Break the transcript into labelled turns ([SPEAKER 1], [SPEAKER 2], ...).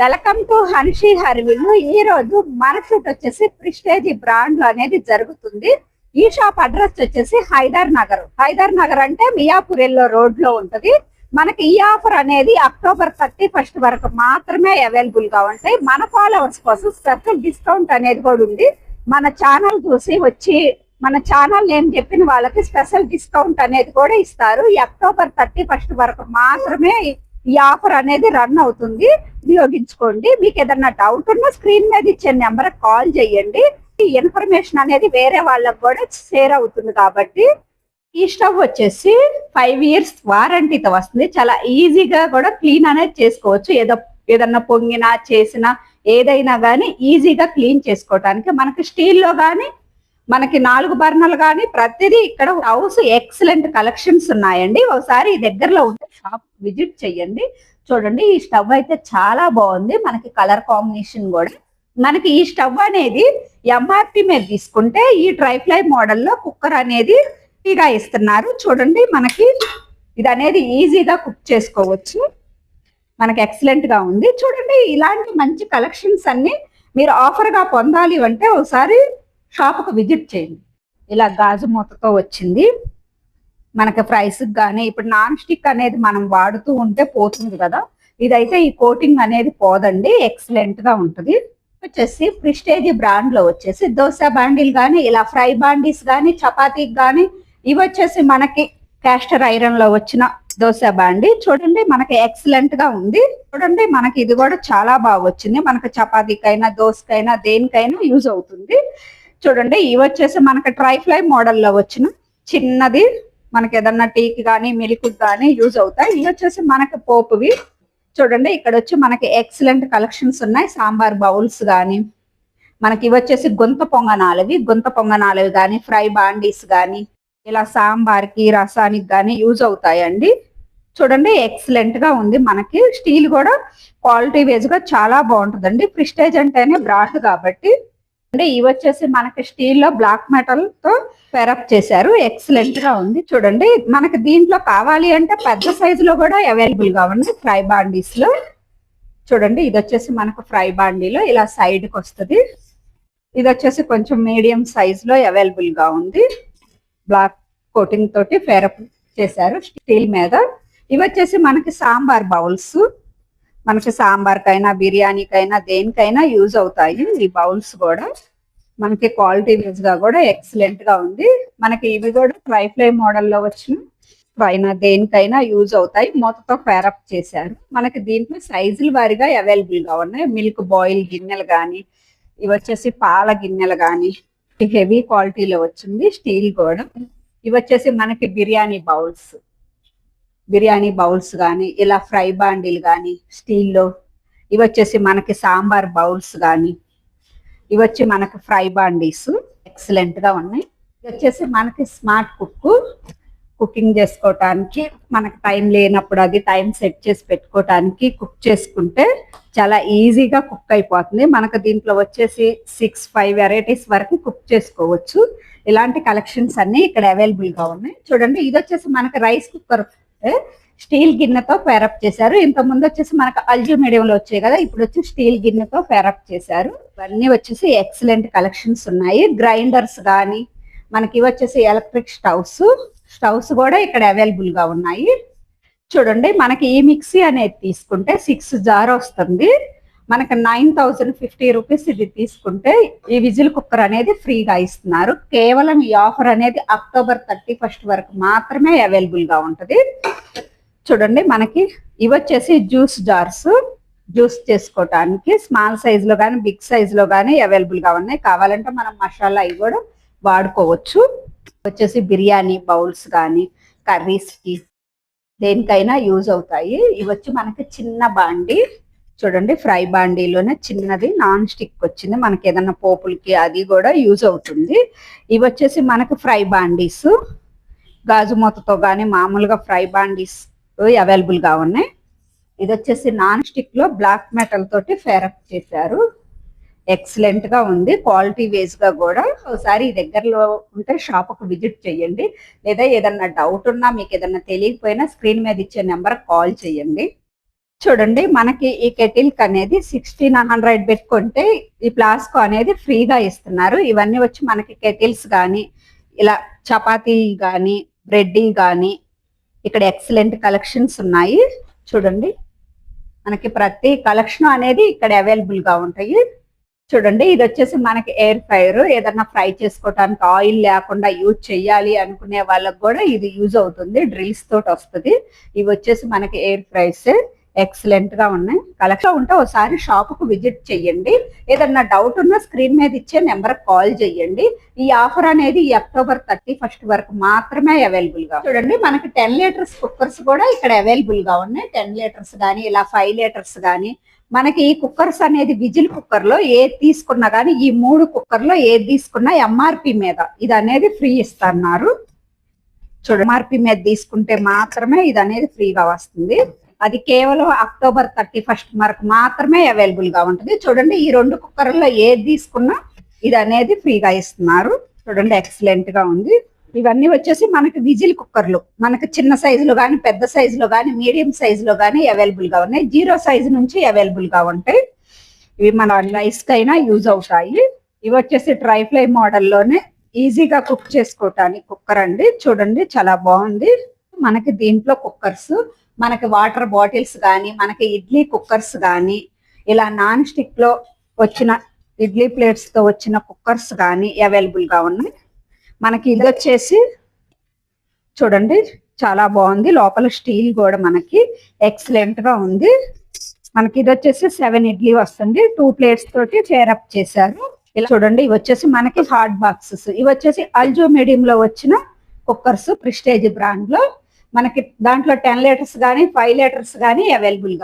[SPEAKER 1] Welcome to Hanshi హర్విల్. ఈ రోజు మన షూట్ వచ్చేసి ప్రిస్టేజ్ బ్రాండ్ అనేది జరుగుతుంది. ఈ షాప్ అడ్రస్ వచ్చేసి హైదర్ నగర్. హైదర్ నగర్ అంటే మియాపురెల్లో రోడ్లో ఉంటది. మనకి ఈ ఆఫర్ అనేది అక్టోబర్ థర్టీ ఫస్ట్ వరకు మాత్రమే అవైలబుల్గా ఉంటాయి. మన ఫాలోవర్స్ కోసం స్పెషల్ డిస్కౌంట్ అనేది కూడా ఉంది. మన ఛానల్ చూసి వచ్చి మన ఛానల్ నేమ్ చెప్పిన వాళ్ళకి స్పెషల్ డిస్కౌంట్ అనేది కూడా ఇస్తారు. ఈ అక్టోబర్ థర్టీ ఫస్ట్ వరకు మాత్రమే ఈ ఆఫర్ అనేది రన్ అవుతుంది. వినియోగించుకోండి. మీకు ఏదన్నా డౌట్ ఉన్నా స్క్రీన్ మీద ఇచ్చే నెంబర్ కాల్ చేయండి. ఈ ఇన్ఫర్మేషన్ అనేది వేరే వాళ్ళకు కూడా షేర్ అవుతుంది కాబట్టి ఈ స్టవ్ వచ్చేసి ఫైవ్ ఇయర్స్ వారంటీతో వస్తుంది. చాలా ఈజీగా కూడా క్లీన్ అనేది చేసుకోవచ్చు. ఏదో ఏదన్నా పొంగినా చేసినా ఏదైనా కానీ ఈజీగా క్లీన్ చేసుకోవటానికి. మనకి స్టీల్లో కానీ మనకి నాలుగు బర్నలు కానీ ప్రతిదీ ఇక్కడ హౌస్ ఎక్సలెంట్ కలెక్షన్స్ ఉన్నాయండి. ఒకసారి ఈ దగ్గరలో ఉంటే షాప్ విజిట్ చేయండి చూడండి ఈ స్టవ్ అయితే చాలా బాగుంది. మనకి కలర్ కాంబినేషన్ కూడా. మనకి ఈ స్టవ్ అనేది ఎంఆర్పి మీద తీసుకుంటే ఈ ట్రైఫ్లై మోడల్లో కుక్కర్ అనేది ఫ్రీగా ఇస్తున్నారు. చూడండి మనకి ఇది అనేది ఈజీగా కుక్ చేసుకోవచ్చు. మనకి ఎక్సలెంట్గా ఉంది. చూడండి ఇలాంటి మంచి కలెక్షన్స్ అన్ని మీరు ఆఫర్గా పొందాలి అంటే ఒకసారి షాప్కు విజిట్ చేయండి. ఇలా గాజు మూతతో వచ్చింది. మనకి ప్రైస్ కానీ ఇప్పుడు నాన్ స్టిక్ అనేది మనం వాడుతూ ఉంటే పోతుంది కదా. ఇదైతే ఈ కోటింగ్ అనేది పోదండి. ఎక్సలెంట్గా ఉంటుంది. వచ్చేసి ప్రిస్టేజీ బ్రాండ్లో వచ్చేసి దోశ బాండీలు కానీ ఇలా ఫ్రై బాండీస్ కానీ చపాతీకి కానీ ఇవి వచ్చేసి మనకి క్యాస్టర్ ఐరన్లో వచ్చిన దోశ బాండి. చూడండి మనకి ఎక్సలెంట్గా ఉంది. చూడండి మనకి ఇది కూడా చాలా బాగా వచ్చింది. మనకి చపాతీకైనా దోశకైనా దేనికైనా యూజ్ అవుతుంది. చూడండి ఇవి వచ్చేసి మనకి ట్రైఫ్లై మోడల్లో వచ్చిన చిన్నది మనకి ఏదన్నా టీకి కానీ మిల్క్ కానీ యూజ్ అవుతాయి. ఇవి వచ్చేసి మనకి పోపువి. చూడండి ఇక్కడ వచ్చి మనకి ఎక్సలెంట్ కలెక్షన్స్ ఉన్నాయి. సాంబార్ బౌల్స్ కానీ మనకి ఇవి వచ్చేసి గుంత పొంగనాలవి. గుంత పొంగనాలవి కానీ ఫ్రై బాండీస్ కానీ ఇలా సాంబార్కి రసానికి కానీ యూజ్ అవుతాయండి. చూడండి ఎక్సలెంట్గా ఉంది. మనకి స్టీల్ కూడా క్వాలిటీ వేజ్గా చాలా బాగుంటుందండి. ప్రిస్టేజ్ అంటేనే బ్రాండ్ కాబట్టి అంటే ఇవి వచ్చేసి మనకి స్టీల్లో బ్లాక్ మెటల్తో పెరప్ చేశారు. ఎక్సలెంట్గా ఉంది. చూడండి మనకి దీంట్లో కావాలి అంటే పెద్ద సైజు లో కూడా అవైలబుల్గా ఉంది ఫ్రై బాండీస్లో. చూడండి ఇది వచ్చేసి మనకు ఫ్రై బాండీలో ఇలా సైడ్కి వస్తుంది. ఇది వచ్చేసి కొంచెం మీడియం సైజ్లో అవైలబుల్గా ఉంది. బ్లాక్ కోటింగ్ తోటి ఫెరప్ చేశారు స్టీల్ మీద. ఇవి వచ్చేసి మనకి సాంబార్ బౌల్స్. మనకి సాంబార్కైనా బిర్యానీకైనా దేనికైనా యూజ్ అవుతాయి ఈ బౌల్స్ కూడా. మనకి క్వాలిటీ వైజ్గా కూడా ఎక్సలెంట్గా ఉంది. మనకి ఇవి కూడా ట్రైఫ్లై మోడల్లో వచ్చిన పైన దేనికైనా యూజ్ అవుతాయి. మూతతో ఫేరప్ చేశారు. మనకి దీంట్లో సైజుల వారిగా అవైలబుల్గా ఉన్నాయి. మిల్క్ బాయిల్ గిన్నెలు కానీ ఇవి వచ్చేసి పాల గిన్నెలు కానీ హెవీ క్వాలిటీలో వచ్చింది స్టీల్ కూడా. ఇవి వచ్చేసి మనకి బిర్యానీ బౌల్స్. బిర్యానీ బౌల్స్ కానీ ఇలా ఫ్రై బాండీలు కానీ స్టీల్లో. ఇవి వచ్చేసి మనకి సాంబార్ బౌల్స్ కానీ ఇవి వచ్చి మనకి ఫ్రై బాండీస్. ఎక్సలెంట్గా ఉన్నాయి. ఇది వచ్చేసి మనకి స్మార్ట్ కుక్ కుకింగ్ చేసుకోవటానికి మనకి టైం లేనప్పుడు అది టైం సెట్ చేసి పెట్టుకోవటానికి కుక్ చేసుకుంటే చాలా ఈజీగా కుక్ అయిపోతుంది. మనకు దీంట్లో వచ్చేసి సిక్స్ ఫైవ్ వెరైటీస్ వరకు కుక్ చేసుకోవచ్చు. ఇలాంటి కలెక్షన్స్ అన్ని ఇక్కడ అవైలబుల్గా ఉన్నాయి. చూడండి ఇది వచ్చేసి మనకి రైస్ కుక్కర్ స్టీల్ గిన్నెతో ఫేరప్ చేశారు. ఇంత ముందు వచ్చేసి మనకు అల్జు మీడియంలో వచ్చాయి కదా ఇప్పుడు వచ్చి స్టీల్ గిన్నెతో ఫేరప్ చేశారు. ఇవన్నీ వచ్చేసి ఎక్సలెంట్ కలెక్షన్స్ ఉన్నాయి. గ్రైండర్స్ కానీ మనకి ఇవి వచ్చేసి ఎలక్ట్రిక్ స్టవ్స్. స్టవ్స్ కూడా ఇక్కడ అవైలబుల్గా ఉన్నాయి. చూడండి మనకి ఈ మిక్సీ అనేది తీసుకుంటే సిక్స్ జార్ వస్తుంది. మనకి నైన్ థౌజండ్ ఫిఫ్టీ రూపీస్ ఇది తీసుకుంటే ఈ విజిల్ కుక్కర్ అనేది ఫ్రీగా ఇస్తున్నారు. కేవలం ఈ ఆఫర్ అనేది అక్టోబర్ థర్టీ ఫస్ట్ వరకు మాత్రమే అవైలబుల్గా చూడండి మనకి ఇవి వచ్చేసి జ్యూస్ జార్స్. జ్యూస్ చేసుకోవటానికి స్మాల్ సైజ్లో కానీ బిగ్ సైజ్లో కానీ అవైలబుల్గా ఉన్నాయి. కావాలంటే మనం మసాలా అవి కూడా వాడుకోవచ్చు. వచ్చేసి బిర్యానీ బౌల్స్ కానీ కర్రీస్కి దేనికైనా యూజ్ అవుతాయి. ఇవి వచ్చి మనకి చిన్న బాండి. చూడండి ఫ్రై బాండీలోనే చిన్నది నాన్ స్టిక్ వచ్చింది. మనకి ఏదైనా పోపులకి అది కూడా యూజ్ అవుతుంది. ఇవి వచ్చేసి మనకు ఫ్రై బాండీస్. గాజు మూతతో కానీ మామూలుగా ఫ్రై బాండీస్ అవైలబుల్గా ఉన్నాయి. ఇది వచ్చేసి నాన్ స్టిక్లో బ్లాక్ మెటల్ తోటి ఫేరప్ చేశారు. ఎక్సలెంట్గా ఉంది. క్వాలిటీ వేస్గా కూడా. ఒకసారి ఈ దగ్గరలో ఉంటే షాప్కు విజిట్ చేయండి. లేదా ఏదన్నా డౌట్ ఉన్నా మీకు ఏదన్నా తెలియకపోయినా స్క్రీన్ మీద ఇచ్చే నెంబర్ కాల్ చేయండి. చూడండి మనకి ఈ కెటిల్క్ అనేది సిక్స్టీన్ హండ్రెడ్ పెట్టుకుంటే ఈ ప్లాస్కో అనేది ఫ్రీగా ఇస్తున్నారు. ఇవన్నీ వచ్చి మనకి కెటిల్స్ కానీ ఇలా చపాతీ కానీ బ్రెడ్ కానీ ఇక్కడ ఎక్సలెంట్ కలెక్షన్స్ ఉన్నాయి. చూడండి మనకి ప్రతి కలెక్షన్ అనేది ఇక్కడ అవైలబుల్గా ఉంటాయి. చూడండి ఇది వచ్చేసి మనకి ఎయిర్ ఫ్రైర్ ఏదన్నా ఫ్రై చేసుకోవటానికి ఆయిల్ లేకుండా యూజ్ చేయాలి అనుకునే వాళ్ళకి కూడా ఇది యూజ్ అవుతుంది డ్రిల్స్ తోటి వస్తుంది. ఇవి వచ్చేసి మనకి ఎయిర్ ఫ్రైస్ ఎక్సలెంట్గా ఉన్నాయి. కలెక్షన్ ఉంటే ఒకసారి షాప్కు విజిట్ చేయండి ఏదన్నా డౌట్ ఉన్నా స్క్రీన్ మీద ఇచ్చే నెంబర్ కాల్ చేయండి ఈ ఆఫర్ అనేది అక్టోబర్ థర్టీ ఫస్ట్ వరకు మాత్రమే అవైలబుల్గా చూడండి మనకి టెన్ లీటర్స్ కుక్కర్స్ కూడా ఇక్కడ అవైలబుల్గా ఉన్నాయి. టెన్ లీటర్స్ గానీ ఇలా ఫైవ్ లీటర్స్ గానీ. మనకి ఈ కుక్కర్స్ అనేది విజిల్ కుక్కర్లో ఏది తీసుకున్నా గానీ ఈ మూడు కుక్కర్లో ఏది తీసుకున్నా ఎంఆర్పి మీద ఇది అనేది ఫ్రీ ఇస్తున్నారు. చూడ ఎంఆర్పి మీద తీసుకుంటే మాత్రమే ఇది అనేది ఫ్రీగా వస్తుంది. అది కేవలం అక్టోబర్ థర్టీ ఫస్ట్ వరకు మాత్రమే అవైలబుల్గా ఉంటుంది. చూడండి ఈ రెండు కుక్కర్లో ఏది తీసుకున్నా ఇది అనేది ఫ్రీగా ఇస్తున్నారు. చూడండి ఎక్సలెంట్గా ఉంది. ఇవన్నీ వచ్చేసి మనకి విజిల్ కుక్కర్లు. మనకి చిన్న సైజులో కానీ పెద్ద సైజులో కానీ మీడియం సైజులో కానీ అవైలబుల్గా ఉన్నాయి. జీరో సైజు నుంచి అవైలబుల్గా ఉంటాయి. ఇవి మన రైస్ కైనా యూజ్ అవుతాయి. ఇవి వచ్చేసి డ్రై ఫ్లై మోడల్లోనే ఈజీగా కుక్ చేసుకోవటానికి కుక్కర్ అండి. చూడండి చాలా బాగుంది. మనకి దీంట్లో కుక్కర్స్ మనకి వాటర్ బాటిల్స్ కానీ మనకి ఇడ్లీ కుక్కర్స్ కానీ ఇలా నాన్ స్టిక్లో వచ్చిన ఇడ్లీ ప్లేట్స్తో వచ్చిన కుక్కర్స్ కానీ అవైలబుల్గా ఉన్నాయి. మనకి ఇది వచ్చేసి చూడండి చాలా బాగుంది. లోపల స్టీల్ కూడా మనకి ఎక్సలెంట్గా ఉంది. మనకి ఇది వచ్చేసి సెవెన్ ఇడ్లీ వస్తుంది. టూ ప్లేట్స్ తోటి చేరప్ చేశారు. ఇలా చూడండి ఇవి వచ్చేసి మనకి హాట్ బాక్సెస్. ఇవి వచ్చేసి అల్జో మీడియం లో వచ్చిన కుక్కర్స్ ప్రిస్టేజ్ బ్రాండ్లో మనకి దాంట్లో టెన్ లీటర్స్ కానీ ఫైవ్ లీటర్స్ కానీ అవైలబుల్గా